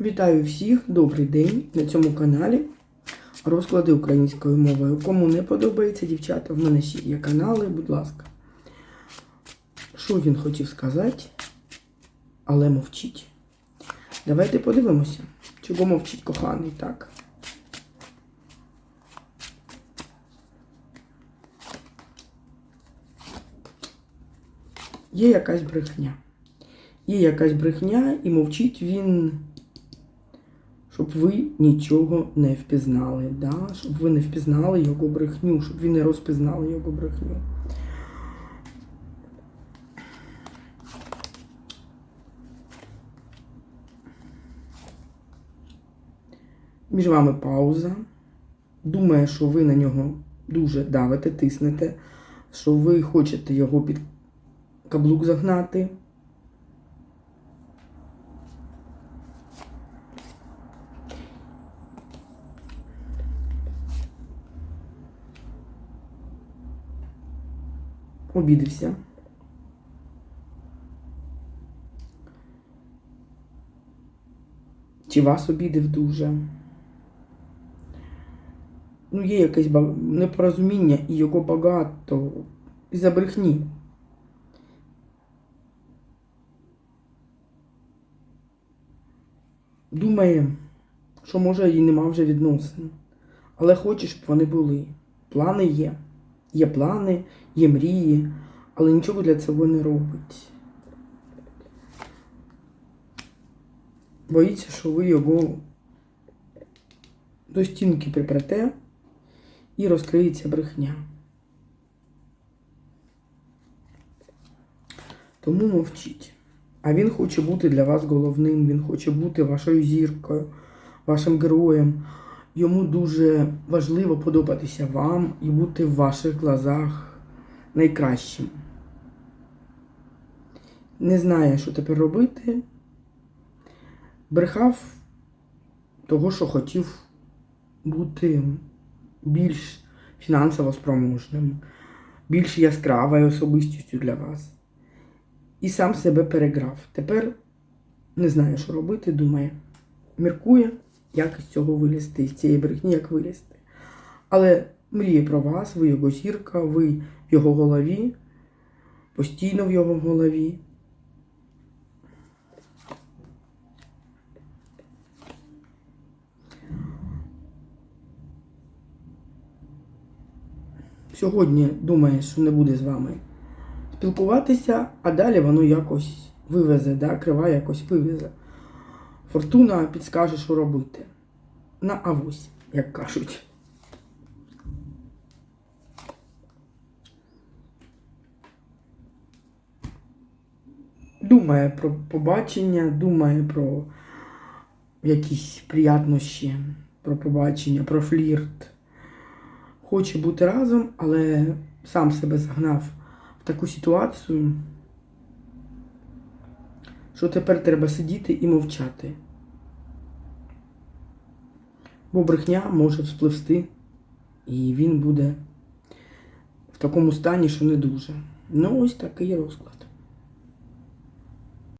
Вітаю всіх, добрий день на цьому каналі. Розклади українською мовою. Кому не подобається, дівчата, в мене ще є канали, будь ласка. Що він хотів сказати, але мовчить. Давайте подивимося, чого мовчить коханий, так? Є якась брехня. Є якась брехня, і мовчить він щоб ви нічого не впізнали, да? щоб ви не впізнали його брехню, щоб ви не розпізнали його брехню. Між вами пауза. Думає, що ви на нього дуже давите, тиснете, що ви хочете його під каблук загнати. Обідався. Чи вас обідав дуже? Ну, є якесь непорозуміння і його багато із-за брехні. Думає, що може і нема вже відносин. Але хоче, щоб вони були. Плани є. Є плани, є мрії, але нічого для цього не робить. Боїться, що ви його до стінки припрете і розкриється брехня. Тому мовчіть. А він хоче бути для вас головним, він хоче бути вашою зіркою, вашим героєм. Йому дуже важливо подобатися вам і бути в ваших глазах найкращим. Не знає, що тепер робити. Брехав того, що хотів бути більш фінансово спроможним, більш яскравою особистістю для вас. І сам себе переграв. Тепер не знає, що робити, думає, міркує як з цього вилізти, з цієї брехні, як вилізти. Але мріє про вас, ви його зірка, ви в його голові, постійно в його голові. Сьогодні думає, що не буде з вами спілкуватися, а далі воно якось вивезе, да? крива якось вивезе. Фортуна підскаже, що робити. На авось, як кажуть. Думає про побачення, думає про якісь приятнощі, про побачення, про флірт. Хоче бути разом, але сам себе загнав в таку ситуацію, що тепер треба сидіти і мовчати. Бо брехня може вспливсти, і він буде в такому стані, що не дуже. Ну, ось такий розклад.